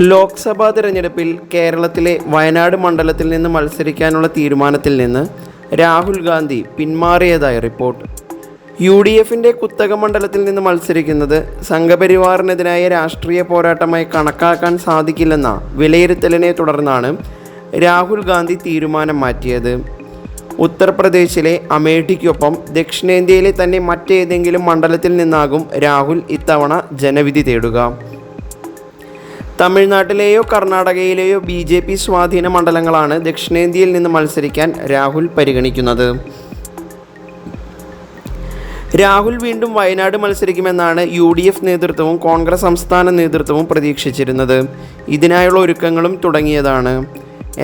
ലോക്സഭാ തിരഞ്ഞെടുപ്പിൽ കേരളത്തിലെ വയനാട് മണ്ഡലത്തിൽ നിന്ന് മത്സരിക്കാനുള്ള തീരുമാനത്തിൽ നിന്ന് രാഹുൽ ഗാന്ധി പിന്മാറിയതായി റിപ്പോർട്ട്. യു ഡി എഫിന്റെ കുത്തക മണ്ഡലത്തിൽ നിന്ന് മത്സരിക്കുന്നത് സംഘപരിവാറിനെതിരായ രാഷ്ട്രീയ പോരാട്ടമായി കണക്കാക്കാൻ സാധിക്കില്ലെന്ന വിലയിരുത്തലിനെ തുടർന്നാണ് രാഹുൽ ഗാന്ധി തീരുമാനം മാറ്റിയത്. ഉത്തർപ്രദേശിലെ അമേഠിക്കൊപ്പം ദക്ഷിണേന്ത്യയിലെ തന്നെ മറ്റേതെങ്കിലും മണ്ഡലത്തിൽ നിന്നാകും രാഹുൽ ഇത്തവണ ജനവിധി തേടുക. തമിഴ്നാട്ടിലെയോ കർണാടകയിലെയോ ബി ജെ പി സ്വാധീന മണ്ഡലങ്ങളാണ് ദക്ഷിണേന്ത്യയിൽ നിന്ന് മത്സരിക്കാൻ രാഹുൽ പരിഗണിക്കുന്നത്. രാഹുൽ വീണ്ടും വയനാട് മത്സരിക്കുമെന്നാണ് യു ഡി എഫ് നേതൃത്വവും കോൺഗ്രസ് സംസ്ഥാന നേതൃത്വവും പ്രതീക്ഷിച്ചിരുന്നത്. ഇതിനായുള്ള ഒരുക്കങ്ങളും തുടങ്ങിയതാണ്.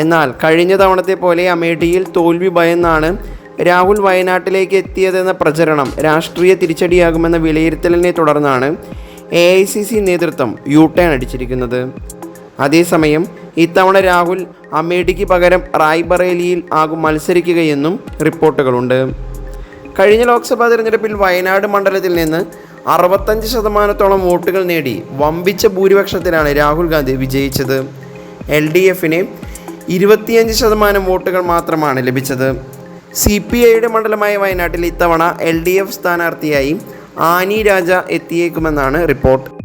എന്നാൽ കഴിഞ്ഞ തവണത്തെ പോലെ അമേഠിയിൽ തോൽവി ഭയന്നാണ് രാഹുൽ വയനാട്ടിലേക്ക് എത്തിയതെന്ന പ്രചരണം രാഷ്ട്രീയ തിരിച്ചടിയാകുമെന്ന വിലയിരുത്തലിനെ തുടർന്നാണ് എ ഐ സി സി നേതൃത്വം യു ടേൺ അടിച്ചിരിക്കുന്നത്. അതേസമയം ഇത്തവണ രാഹുൽ അമേഠിക്ക് പകരം റായ്ബറേലിയിൽ ആകും മത്സരിക്കുകയെന്നും റിപ്പോർട്ടുകളുണ്ട്. കഴിഞ്ഞ ലോക്സഭാ തിരഞ്ഞെടുപ്പിൽ വയനാട് മണ്ഡലത്തിൽ നിന്ന് അറുപത്തഞ്ച് ശതമാനത്തോളം വോട്ടുകൾ നേടി വമ്പിച്ച ഭൂരിപക്ഷത്തിലാണ് രാഹുൽ ഗാന്ധി വിജയിച്ചത്. എൽ ഡി എഫിന് ഇരുപത്തിയഞ്ച് ശതമാനം വോട്ടുകൾ മാത്രമാണ് ലഭിച്ചത്. സി പി ഐയുടെ മണ്ഡലമായ വയനാട്ടിൽ ഇത്തവണ എൽ ഡി എഫ് സ്ഥാനാർത്ഥിയായി ആനി രാജ എത്തിയേക്കുമെന്നാണ് റിപ്പോർട്ട്.